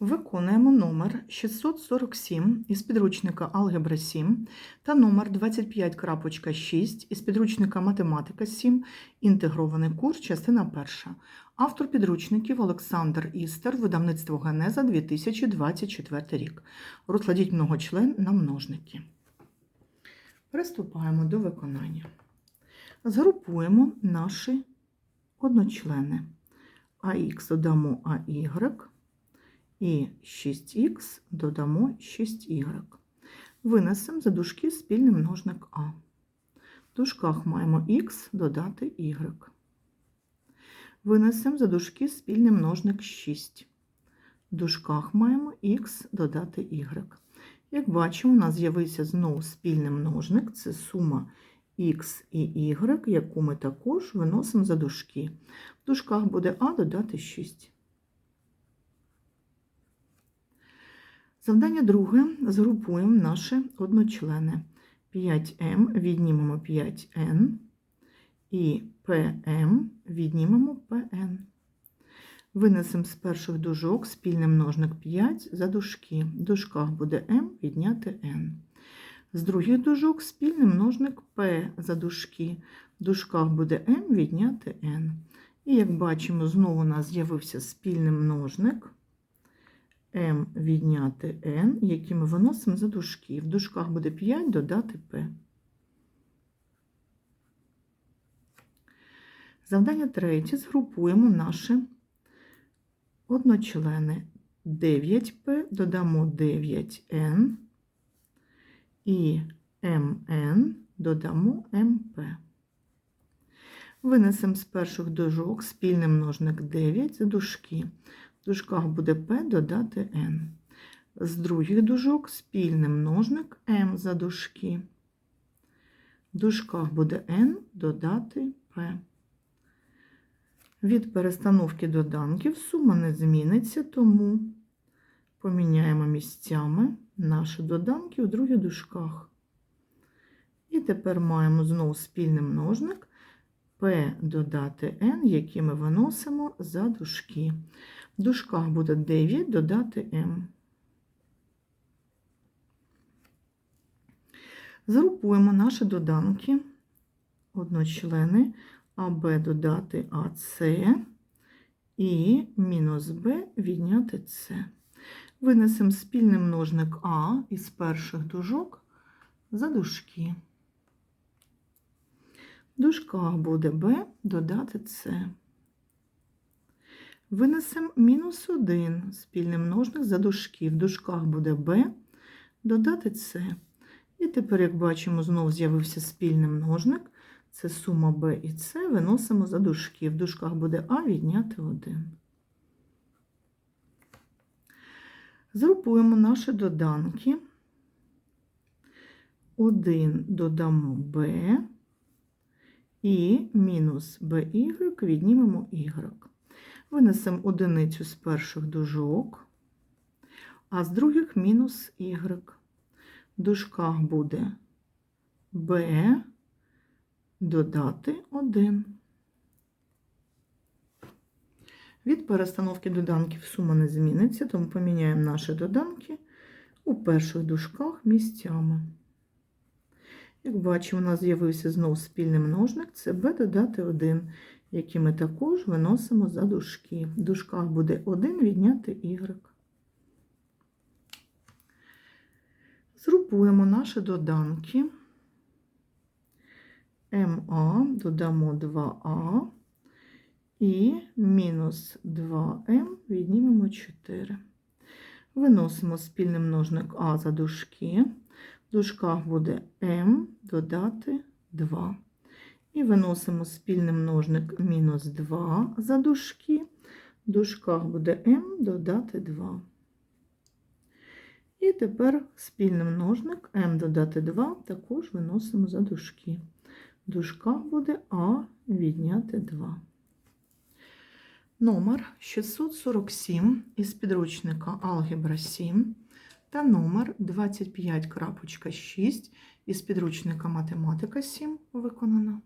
Виконуємо номер 647 із підручника Алгебра 7 та номер 25.6 із підручника Математика 7, інтегрований курс, частина 1. Автор підручників Олександр Істер, видавництво Генеза 2024 рік. Розкладіть многочлен на множники. Приступаємо до виконання. Згрупуємо наші одночлени. АХ додамо АY і 6х додамо 6y. Винесемо за дужки спільний множник А. В дужках маємо х додати y. Винесемо за дужки спільний множник 6. В дужках маємо х додати y. Як бачимо, у нас з'явився знову спільний множник це сума х і y, яку ми також виносимо за дужки. В дужках буде А додати 6. Завдання друге. Згрупуємо наші одночлени. 5М віднімемо 5Н і ПМ віднімемо ПН. Винесемо з перших дужок спільний множник 5 за дужки. В дужках буде М відняти Н. З других дужок спільний множник П за дужки. В дужках буде М відняти Н. І як бачимо, знову у нас з'явився спільний множник. М відняти N, які ми виносимо за дужки. В дужках буде 5 додати P. Завдання третє. Згрупуємо наші одночлени. 9P додамо 9N і MN додамо MP. Винесемо з перших дужок спільний множник 9 за дужки. Дужках буде P додати N. З других дужок спільний множник M за дужки. В дужках буде N додати P. Від перестановки доданків сума не зміниться, тому поміняємо місцями наші доданки у других дужках. І тепер маємо знову спільний множник P додати N, які ми виносимо за дужки. В дужках буде 9 додати m. Згрупуємо наші доданки, одночлени АБ додати АС і мінус Б відняти С. Винесемо спільний множник А із перших дужок за дужки. Дужках буде Б додати С. Винесемо мінус 1 спільний множник за дужки. В дужках буде b, додати С. І тепер, як бачимо, знову з'явився спільний множник. Це сума b і С, виносимо за дужки. В дужках буде А відняти 1. Згрупуємо наші доданки. 1 додамо b і мінус by віднімемо y. Винесемо одиницю з перших дужок, а з других мінус y. В дужках буде b додати 1. Від перестановки доданків сума не зміниться, тому поміняємо наші доданки у перших дужках місцями. Як бачимо, у нас з'явився знову спільний множник, це b додати 1 які ми також виносимо за дужки. В дужках буде 1 відняти y. Згрупуємо наші доданки. МА додамо 2А і мінус 2М віднімемо 4. Виносимо спільний множник А за дужки. Дужках буде М додати 2. І виносимо спільний множник мінус 2 за дужки. В дужках буде m додати 2. І тепер спільний множник m додати 2 також виносимо за дужки. В дужках буде а відняти 2. Номер 647 із підручника Алгебра 7 та номер 25.6 із підручника Математика 7 виконано.